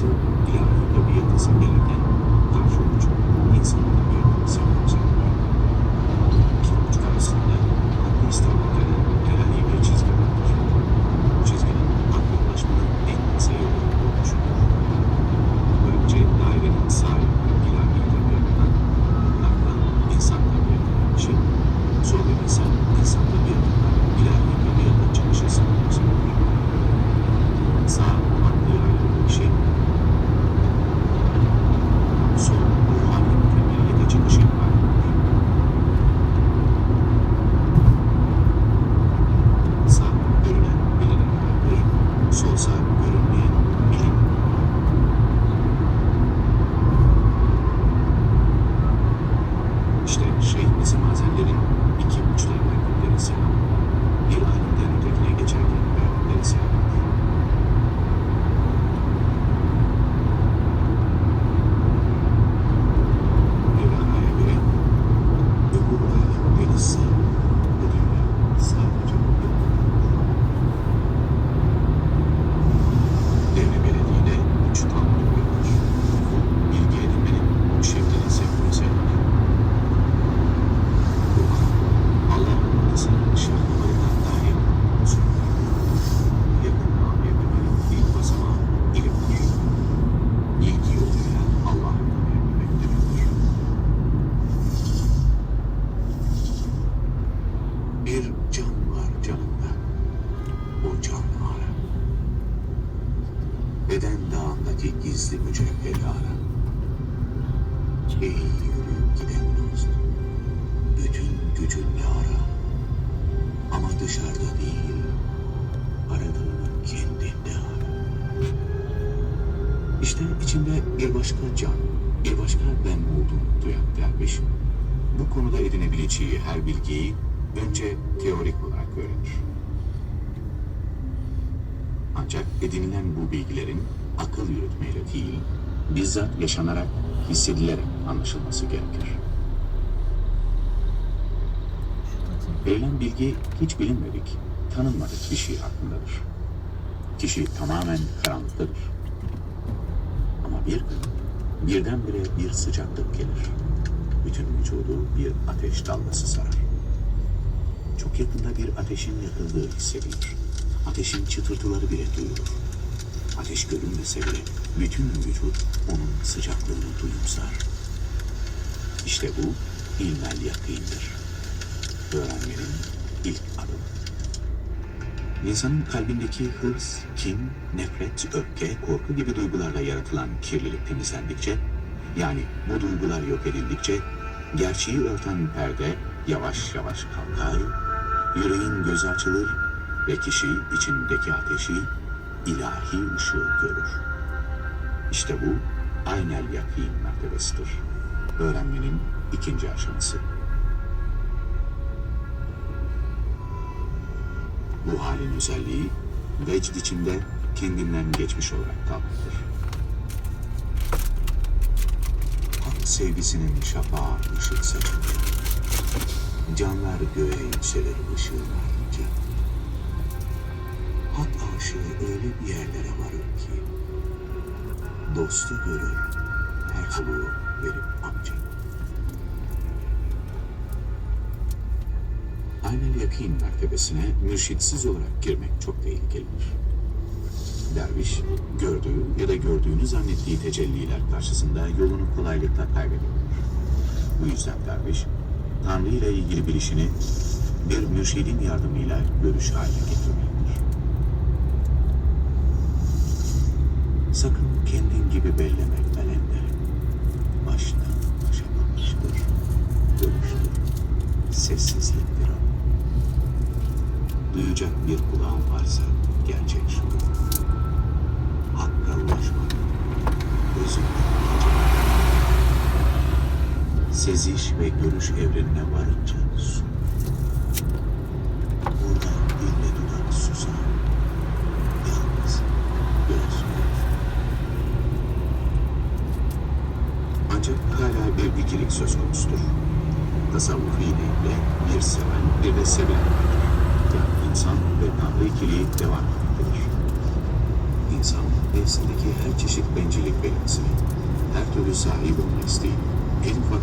Ve burası ilahi tabiatı simgelerken karşı İşte içinde bir başka can, bir başka ben olduğunu duyan derviş, bu konuda edinebileceği her bilgiyi önce teorik olarak öğrenir. Ancak edinilen bu bilgilerin akıl yürütmeyle değil, bizzat yaşanarak, hissedilerek anlaşılması gerekir. Verilen bilgi hiç bilinmedik, tanınmadık bir şey hakkındadır. Kişi tamamen karanlıktadır. Bir birdenbire bir sıcaklık gelir. Bütün vücudu bir ateş dalgası sarar. Çok yakında bir ateşin yakıldığı hissedilir. Ateşin çıtırtıları bile duyulur. Ateş görünmese bile bütün vücut onun sıcaklığını duyumsar. İşte bu ilmel yakındır. Öğrenmenin ilk adımı. İnsanın kalbindeki hırs, kin, nefret, öfke, korku gibi duygularla yaratılan kirlilik temizlendikçe, yani bu duygular yok edildikçe, gerçeği örten perde yavaş yavaş kalkar, yüreğin gözü açılır ve kişi içindeki ateşi, ilahi ışığı görür. İşte bu aynel yakin mertebesidir. Öğrenmenin ikinci aşaması. Bu halin özelliği vecd içinde kendinden geçmiş olarak kalmaktır. Hak sevgisinin şafağı ışık saçınca, canlar göğe yükselir ışığın ardınca. Hak aşığı öyle bir yerlere varır ki, dostu görür, her soluğu verip amca. Aynel yakin mertebesine mürşitsiz olarak girmek çok tehlikelidir. Derviş, gördüğü ya da gördüğünü zannettiği tecelliler karşısında yolunu kolaylıkla kaybedebilir. Bu yüzden derviş, Tanrı ile ilgili bilişini bir mürşidin yardımıyla görüş haline getirmelidir. Sakın kendin gibi belleme Görüş evrenine varınca su. Burada dille dudak susar. Yalnız görür. Ancak hala bir ikilik söz konusudur. Tasavvufi deyimle bir seven bir de sevilen vardır. Yani insan ve Tanrı ikiliği devam etmektedir. İnsan nefsindeki her çeşit bencillik belirtisini, her türlü sahip olma isteğini, en ufak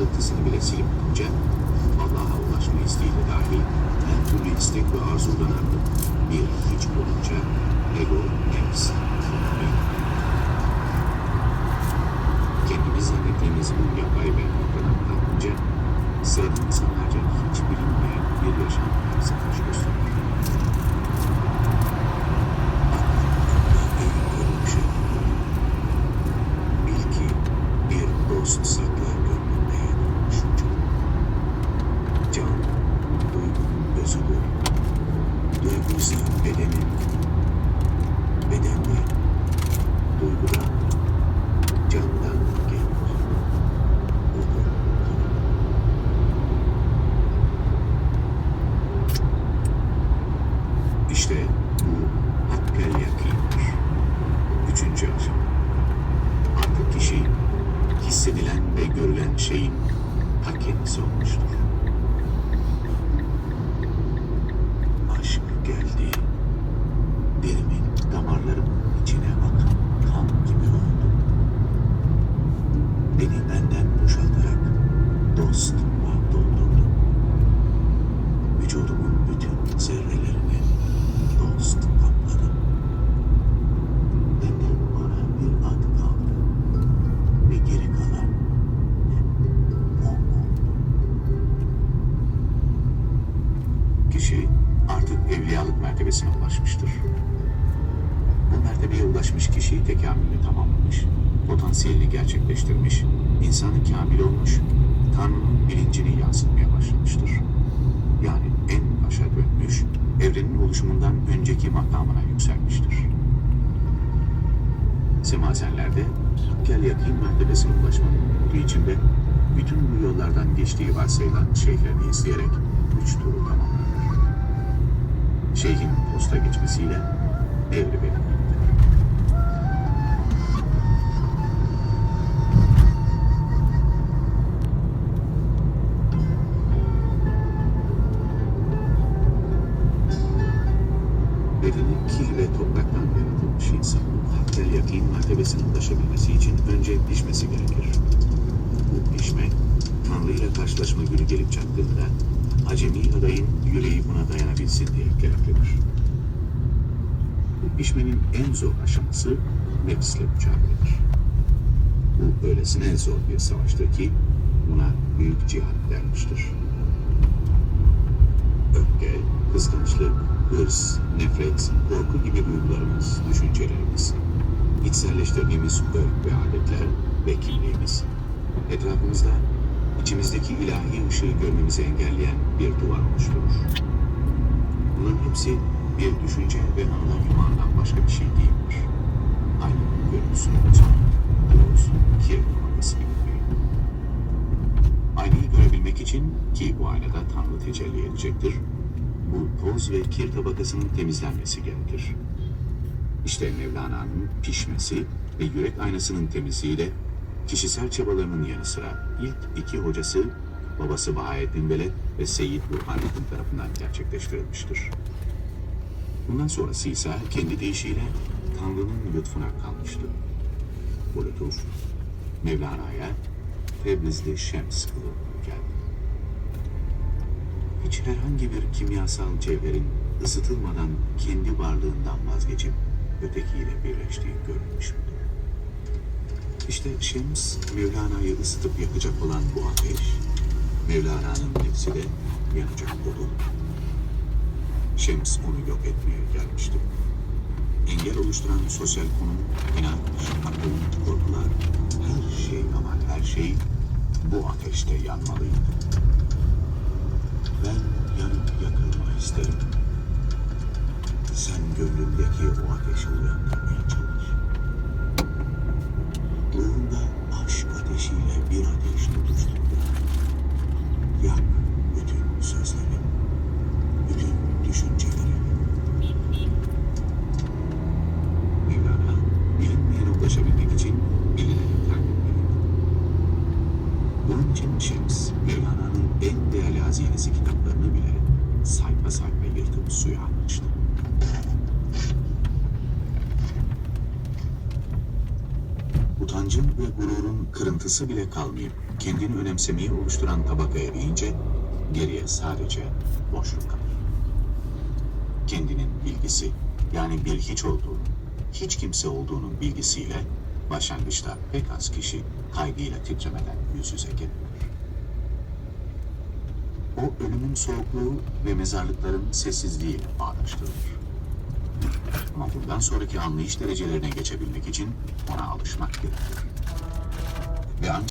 ırtısını bile silip atınca, Allah'a ulaşma isteğiyle dahil her türlü istek ve arzudan arınıp bir hiç olunca ego, nefs, fıtri, kendimiz zannettiğimiz bu yapay ve noktadan kalkınca sıradan insanlarca hiç bilinmeyen bir yaşam tarzı karşı gösterir. Bil ki bir dost Kişi artık evliyalık mertebesine ulaşmıştır. Bu mertebeye ulaşmış kişi tekamülünü tamamlamış, potansiyelini gerçekleştirmiş, insanı kamil olmuş, Tanrı'nın bilincini yansıtmaya başlamıştır. Yani en başa dönmüş, evrenin oluşumundan önceki makamına yükselmiştir. Semazenlerde gel yakin mertebesine ulaşmanın umudu içinde bütün bu yollardan geçtiği varsayılan şeyhlerini izleyerek üç turu tamamlanır. Şeyhin posta geçmesiyle devri belirlenir. bedeni kil ve topraktan yaratılmış insanın hakkel yakin mertebesine ulaşabilmesi için önce pişmesi gerekir. Bu pişme, Tanrı ile karşılaşma günü gelip çattığında acemi adayın yüreği buna dayanabilsin diye gereklidir. Bu pişmenin en zor aşaması nefsle mücadeledir. Bu öylesine zor bir savaştır ki buna büyük cihat denmiştir öfke, kıskançlık, hırs, nefret, korku gibi duygularımız, düşüncelerimiz, içselleştirdiğimiz örf ve adetler ve kimliğimiz, etrafımızda içimizdeki ilahi ışığı görmemizi engelleyen bir duvar oluşturur. Bunların hepsi bir düşünce ve anlam yumağından başka bir şey değildir. Aynı görüntüsünü bozan. toz, kir tabakası gibi. Aynayı görebilmek için ki bu aynada Tanrı tecelli edecektir, bu toz ve kir tabakasının temizlenmesi gerekir. İşte Mevlana'nın pişmesi ve yürek aynasının temizliğiyle kişisel çabalarının yanı sıra ilk iki hocası babası Bahaettin Veled ve Seyyid Burhanettin tarafından gerçekleştirilmiştir. Bundan sonrası ise kendi deyişiyle Tanrı'nın lütfuna kalmıştı. Bu lütuf Mevlana'ya Tebrizli Şems kılığına geldi. Hiç herhangi bir kimyasal cevherin ısıtılmadan kendi varlığından vazgeçip ötekiyle birleştiği görülmüş müdür? İşte Şems, Mevlana'yı ısıtıp yakacak olan bu ateş, Mevlana'nın nefsi de yanacak odun. Şems onu yok etmeye gelmişti. Engel oluşturan sosyal konum, inanç, akıl, korkular, her şey ama her şey bu ateşte yanmalıydı. Ben yanıp yakılma isterim. Sen gönlümdeki o ateşi uyandırmaya çalış. Bir ateş tutuştur. Yak bütün sözleri, bütün düşünceleri. Mevlana, bilinmeyene ulaşabilmek için bilineni etmelidir. Bunun için Şems, Mevlana'nın en değerli hazinesi kitaplarını bile sayfa sayfa yırtıp suya atmıştı. Utancın ve gururun kırıntısı bile kalmayıp kendini önemsemeyi oluşturan tabaka eriyince geriye sadece boşluk kalır. Kendinin bilgisi yani bir hiç olduğunu, hiç kimse olduğunun bilgisiyle başlangıçta pek az kişi kaygıyla titremeden yüz yüze gelir. O ölümün soğukluğu ve mezarlıkların sessizliğiyle bağdaştırılır. Ama bundan sonraki anlayış derecelerine geçebilmek için ona alışmak gerekir. Ve